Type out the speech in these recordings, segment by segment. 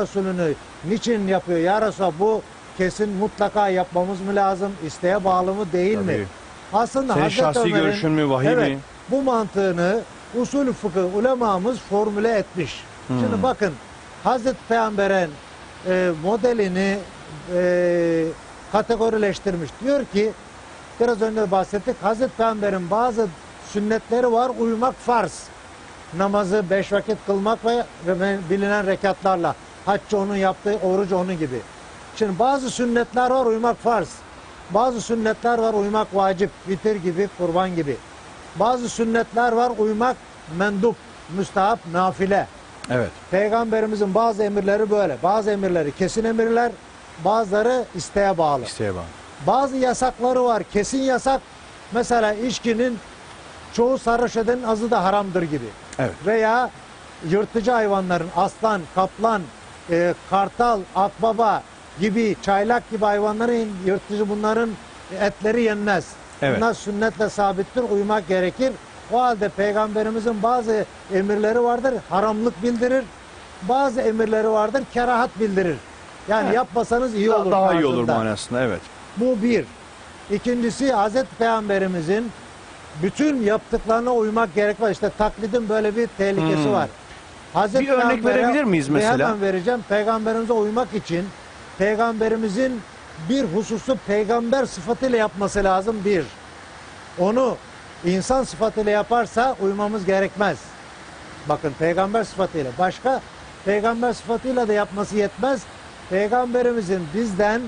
Resulü'nü niçin yapıyor? Ya Resulallah bu kesin mutlaka yapmamız mı lazım? İsteğe bağlı mı değil mi? Tabii. Aslında Senin Hazreti şahsi görüşün mü, vahiy evet, mi? Bu mantığını usul fıkıh ulemamız formüle etmiş. Hmm. Şimdi bakın Hazreti Peygamber'in e, modelini e, kategorileştirmiş. Diyor ki biraz önce bahsettik. Hazreti Peygamber'in bazı sünnetleri var uymak farz. Namazı beş vakit kılmak ve, ve bilinen rekatlarla. Haccı onun yaptığı, oruç onun gibi. Şimdi bazı sünnetler var uymak farz. Bazı sünnetler var uymak vacip. Vitir gibi, kurban gibi. Bazı sünnetler var uymak mendup, müstahap, nafile. Evet. Peygamberimizin bazı emirleri böyle. Bazı emirleri kesin emirler, bazıları isteğe bağlı. İsteğe bağlı. Bazı yasakları var. Kesin yasak. Mesela içkinin çoğu sarhoş edenin azı da haramdır gibi. Evet. Veya yırtıcı hayvanların aslan, kaplan, e, kartal, akbaba gibi, çaylak gibi hayvanların yırtıcı bunların etleri yenmez. Evet. Bunlar sünnetle sabittir, uymak gerekir. O halde peygamberimizin bazı emirleri vardır, haramlık bildirir. Bazı emirleri vardır, kerahat bildirir. Yani Evet. yapmasanız iyi olur. Daha iyi olur manasında evet. Bu bir. İkincisi Hazreti Peygamberimizin bütün yaptıklarına uymak gerekmez. İşte taklidin böyle bir tehlikesi Hmm. var. Hazreti Bir örnek Peygamber'e- verebilir miyiz Ve mesela? Hemen vereceğim. Peygamberimize uymak için peygamberimizin bir hususu peygamber sıfatıyla yapması lazım bir. Onu insan sıfatıyla yaparsa uymamız gerekmez. Bakın peygamber sıfatıyla. Başka peygamber sıfatıyla da yapması yetmez. Peygamberimizin bizden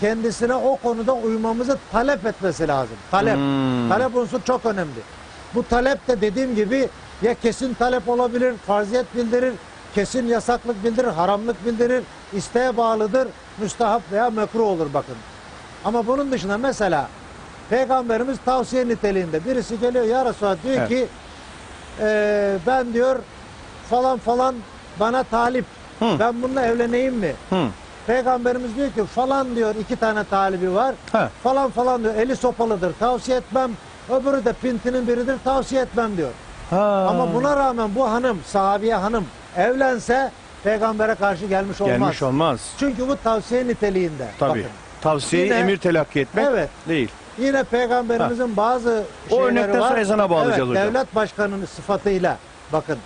kendisine o konuda uymamızı talep etmesi lazım. Talep. Hmm. Talep unsur çok önemli. Bu talep de dediğim gibi ya kesin talep olabilir, farziyet bildirir, kesin yasaklık bildirir, haramlık bildirir, isteğe bağlıdır, müstahap veya mekruh olur bakın. Ama bunun dışında mesela Peygamberimiz tavsiye niteliğinde birisi geliyor ya Resulallah diyor Evet. ki "Ee, ben diyor falan falan bana talip Hı. ben bununla evleneyim mi? Hı. Peygamberimiz diyor ki falan diyor iki tane talibi var. Ha. Falan falan diyor eli sopalıdır tavsiye etmem. Öbürü de pintinin biridir tavsiye etmem diyor. Ha. Ama buna rağmen bu hanım sahabiye hanım evlense peygambere karşı gelmiş olmaz. gelmiş olmaz. Çünkü bu tavsiye niteliğinde. Tabii. Bakın. Tavsiyeyi Yine- emir telakki etmek Evet. değil. Yine peygamberimizin bazı O şeyleri örnekten var. sonra ezana bağlayacağız evet, hocam. Devlet başkanının sıfatıyla bakın.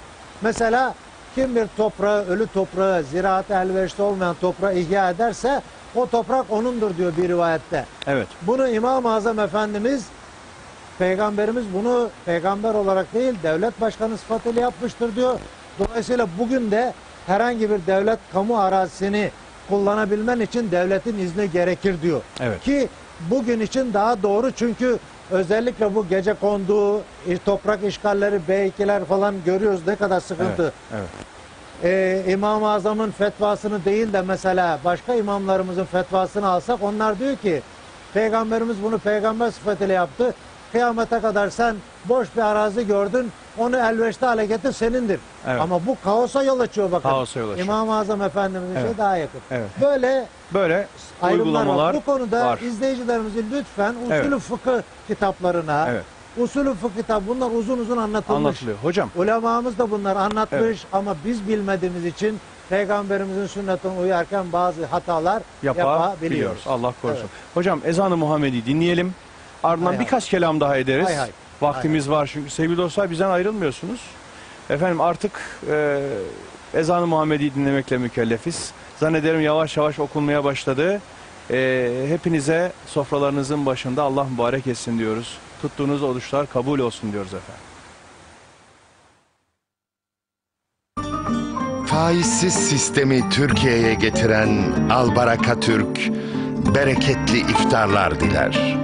Mesela kim bir toprağı, ölü toprağı, ziraat elverişli olmayan toprağı ihya ederse o toprak onundur diyor bir rivayette. Evet. Bunu İmam-ı Azam Efendimiz Peygamberimiz bunu peygamber olarak değil devlet başkanı sıfatıyla yapmıştır diyor. Dolayısıyla bugün de herhangi bir devlet kamu arazisini kullanabilmen için devletin izni gerekir diyor. Evet. Ki bugün için daha doğru çünkü özellikle bu gece konduğu toprak işgalleri, B2'ler falan görüyoruz ne kadar sıkıntı. Evet. evet. Ee, İmam-ı Azam'ın fetvasını değil de mesela başka imamlarımızın fetvasını alsak onlar diyor ki Peygamberimiz bunu peygamber sıfatıyla yaptı. Kıyamete kadar sen boş bir arazi gördün onu elverişli hale getir senindir. Evet. Ama bu kaosa yol açıyor bakın. Kaosa yol açıyor. İmam-ı Azam Efendimiz'in Evet. şey daha yakın. Evet. Böyle Böyle uygulamalar var. Bu konuda var. izleyicilerimizi lütfen usulü Evet. fıkıh kitaplarına, Evet. usulü fıkıh kitap bunlar uzun uzun anlatılmış. Anlatılıyor. Hocam Ulemamız da bunları anlatmış Evet. ama biz bilmediğimiz için Peygamberimizin sünnetine uyarken bazı hatalar yapabiliyoruz. yapabiliyoruz. Allah korusun. Evet. Hocam ezanı Muhammedi dinleyelim. Ardından Hay hay. birkaç kelam daha ederiz. Hay hay. Vaktimiz var çünkü sevgili dostlar bizden ayrılmıyorsunuz. Efendim artık e, ezanı Muhammedi dinlemekle mükellefiz. Zannederim yavaş yavaş okunmaya başladı. E, hepinize sofralarınızın başında Allah mübarek etsin diyoruz. Tuttuğunuz oruçlar kabul olsun diyoruz efendim. Faizsiz sistemi Türkiye'ye getiren Albaraka Türk, bereketli iftarlar diler.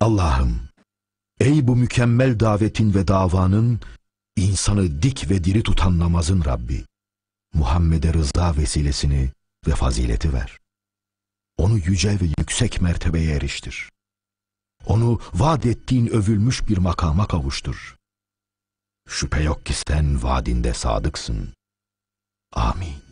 Allah'ım, ey bu mükemmel davetin ve davanın, insanı dik ve diri tutan namazın Rabbi, Muhammed'e rıza vesilesini ve fazileti ver. Onu yüce ve yüksek mertebeye eriştir. Onu vaat ettiğin övülmüş bir makama kavuştur. Şüphe yok ki sen vaadinde sadıksın. Amin.